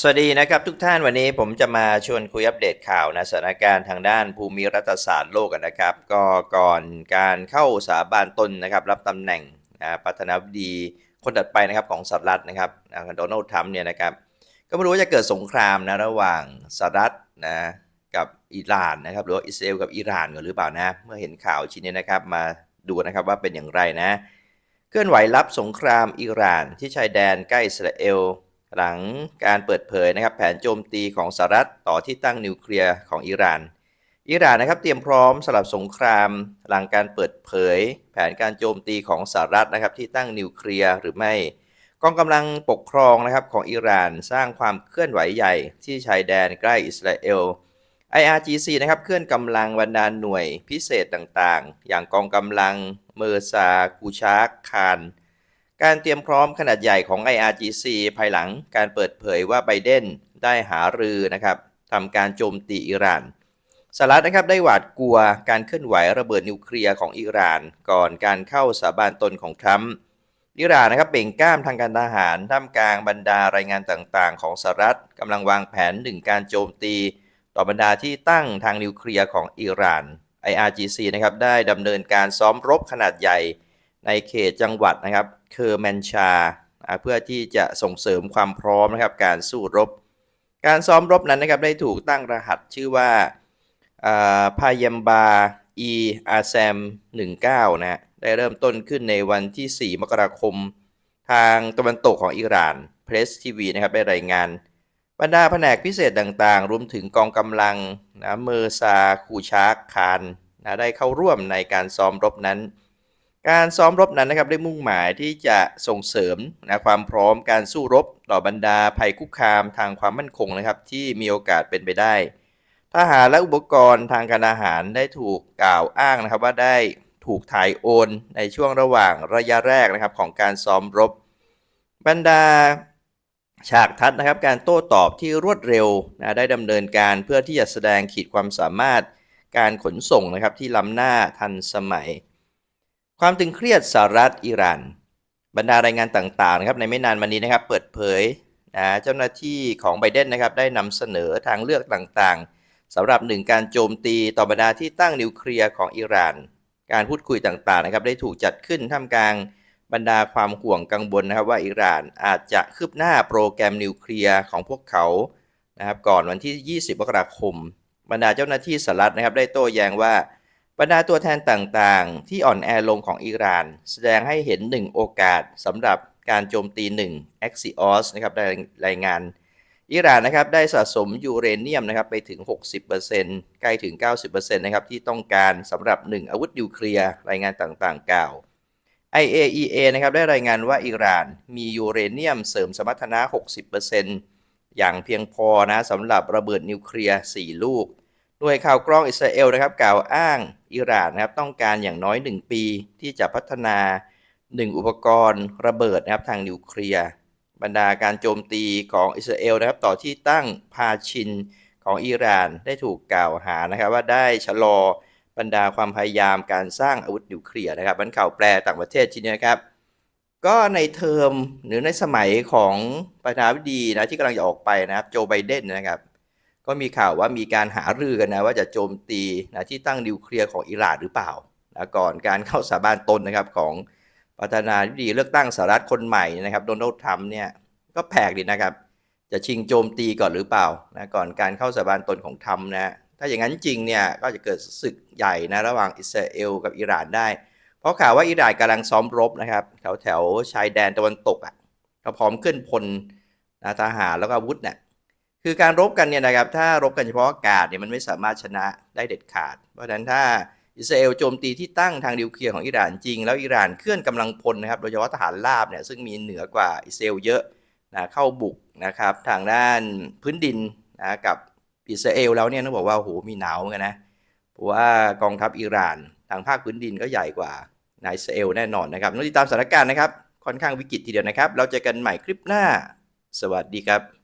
สวัสดีนะครับทุกท่านวันนี้ผมจะมาชวนคุยอัปเดตข่าวนะสถานการณ์ทางด้านภูมิรัฐศาสตร์โลกนะครับ ก็ก่อนการเข้าสาบานตนนะครับ รับตำแหน่งนะประธานาธิบดีคนถัดไปนะครับของสหรัฐนะครับโดนัลด์ทรัมป์เนี่ยนะครับ ก็ไม่รู้ว่าจะเกิดสงครามนะระหว่างสหรัฐนะกับอิหร่านนะครับ หรือว่าอิสราเอลกับอิหร่านกันหรือเปล่านะเมื่อเห็นข่าวชิ้นนี้นะครับมาดูนะครับว่าเป็นอย่างไรนะ เคลื่อนไหวรับสงครามอิหร่านที่ชายแดนใกล้อิสราเอล หลังการเปิดเผยนะครับแผนโจมตีของสหรัฐต่อที่ตั้งนิวเคลียร์ของอิหร่าน อิหร่านนะครับเตรียมพร้อมสำหรับสงคราม หลังการเปิดเผย แผนการโจมตีของสหรัฐนะครับที่ตั้งนิวเคลียร์หรือไม่ กองกำลังปกครองนะครับของอิหร่านสร้างความเคลื่อนไหวใหญ่ที่ชายแดนใกล้อิสราเอล IRGC นะครับเคลื่อนกำลังบรรดาหน่วยพิเศษต่างๆ อย่างกองกำลังเมอร์ซากูชาร์คาน การเตรียมพร้อมขนาดใหญ่ของ IRGC ภายหลังการเปิดเผยว่าไบเดนได้หารือนะครับทำการโจมตีอิหร่านสหรัฐนะครับได้หวาดกลัวการเคลื่อนไหวระเบิดนิวเคลียร์ของอิหร่าน ก่อนการเข้าสาบานตนของทรัมป์อิหร่านนะครับเบ่งกล้ามทางการทหารท่ามกลางบรรดารายงานต่างๆ ของสหรัฐกำลังวางแผนหนึ่งการโจมตี ต่อบรรดาที่ตั้งทางนิวเคลียร์ของอิหร่าน IRGC นะครับได้ดำเนินการซ้อมรบขนาดใหญ่ ในเขตจังหวัดนะครับเคอร์แมนชาเพื่อที่จะส่งเสริมความพร้อมนะครับการสู้รบ การซ้อมรบนั้นนะครับได้ถูกตั้งรหัสชื่อว่าพายัมบาอีอาแซม19นะฮะได้เริ่มต้นขึ้นในวันที่ 4 มกราคม ทางตะวันตกของอิหร่านเพรสทีวีนะครับได้รายงาน บรรดาแผนกพิเศษต่างๆ รวมถึงกองกำลังนะเมอร์ซาคูชาร์คานนะได้เข้าร่วมในการซ้อมรบนั้น การซ้อมรบนั้นนะครับได้มุ่งหมายที่จะส่งเสริมนะความพร้อมการสู้รบต่อบรรดาภัยคุกคามทางความมั่นคงนะครับ ที่มีโอกาสเป็นไปได้ทหารและอุปกรณ์ทางการอาหารได้ถูกกล่าวอ้างนะครับ ว่าได้ถูกถ่ายโอนในช่วงระหว่างระยะแรกนะครับของการซ้อมรบ บรรดาฉากทัดนะครับ การโต้ตอบที่รวดเร็วนะได้ดำเนินการเพื่อที่จะแสดงขีดความสามารถการขนส่งนะครับที่ล้ำหน้าทันสมัย ความตึงเครียดสหรัฐอิหร่านบรรดารายงานต่างๆนะครับในไม่นานมานี้นะครับ เปิดเผยนะเจ้าหน้าที่ของไบเดนนะครับได้นำเสนอทางเลือกต่างๆสำหรับหนึ่งการโจมตีต่อบรรดาที่ตั้งนิวเคลียร์ของอิหร่าน การพูดคุยต่างๆนะครับได้ถูกจัดขึ้นท่ามกลางบรรดาความห่วงกังวลนะครับว่าอิหร่านอาจจะคืบหน้าโปรแกรมนิวเคลียร์ของพวกเขานะครับก่อนวันที่ 20มกราคม บรรดาเจ้าหน้าที่สหรัฐนะครับได้โต้แย้งว่า บรรดาตัวแทนต่างๆ ที่อ่อนแอลงของอิหร่าน แสดงให้เห็นหนึ่งโอกาสสำหรับการโจมตีหนึ่ง Axios นะครับได้รายงาน อิหร่านนะครับได้สะสมยูเรเนียมนะครับไปถึง 60%ใกล้ถึง 90%นะครับที่ต้องการสำหรับ 1 อาวุธนิวเคลียร์รายงานต่างๆ กล่าว IAEA นะครับได้รายงานว่าอิหร่านมียูเรเนียมเสริมสมรรถนะ 60%อย่างเพียงพอนะสำหรับระเบิดนิวเคลียร์ 4 ลูก หน่วยข่าวกรองอิสราเอลนะครับกล่าวอ้างอิหร่านนะครับต้องการอย่างน้อย 1 ปีที่จะพัฒนา 1 อุปกรณ์ระเบิดนะครับทางนิวเคลียร์บรรดาการโจมตีของอิสราเอลนะครับต่อที่ตั้งพาชินของอิหร่านได้ถูกกล่าวหานะครับว่าได้ชะลอบรรดาความพยายามการสร้างอาวุธนิวเคลียร์นะครับบันข่าวแปลต่างประเทศชิ้นนี้นะครับก็ในเทอมหรือในสมัยของประธานาธิบดีนะที่กำลังจะออกไปนะครับโจไบเดนนะครับ ก็มีข่าวว่ามีการหารือกันนะว่าจะโจมตีนะที่ตั้งนิวเคลียร์ของอิหร่านหรือเปล่านะก่อนการเข้าสาบานตนนะครับของประธานาธิบดีเลือกตั้งสหรัฐคนใหม่นะครับโดนัลด์ทรัมป์เนี่ยก็แปลกดีนะครับ จะชิงโจมตีก่อนหรือเปล่านะก่อนการเข้าสาบานตนของทรัมป์นะถ้าอย่างนั้นจริงเนี่ยก็จะเกิดศึกใหญ่นะระหว่างอิสราเอลกับอิหร่านได้ เพราะข่าวว่าอิหร่านกำลังซ้อมรบนะครับแถวแถวชายแดนตะวันตกอะเขาพร้อมขึ้นพลนะทหารแล้วก็อาวุธเนี่ย คือการรบกันเนี่ยนะครับ ถ้ารบกันเฉพาะอากาศเนี่ยมันไม่สามารถชนะได้เด็ดขาด เพราะฉะนั้นถ้าอิสราเอลโจมตีที่ตั้งทางนิวเคลียร์ของอิหร่านจริง แล้วอิหร่านเคลื่อนกำลังพลนะครับโดยเฉพาะทหารราบเนี่ยซึ่งมีเหนือกว่าอิสราเอลเยอะนะเข้าบุกนะครับทางด้านพื้นดินนะกับอิสราเอลแล้วเนี่ยต้องบอกว่าโอ้โหมีหนาวเหมือนกันนะเพราะว่ากองทัพอิหร่านทางภาคพื้นดินก็ใหญ่กว่าอิสราเอลแน่นอนนะครับต้องติดตามสถานการณ์นะครับค่อนข้างวิกฤตทีเดียวนะครับ เราเจอกันใหม่คลิปหน้า สวัสดีครับ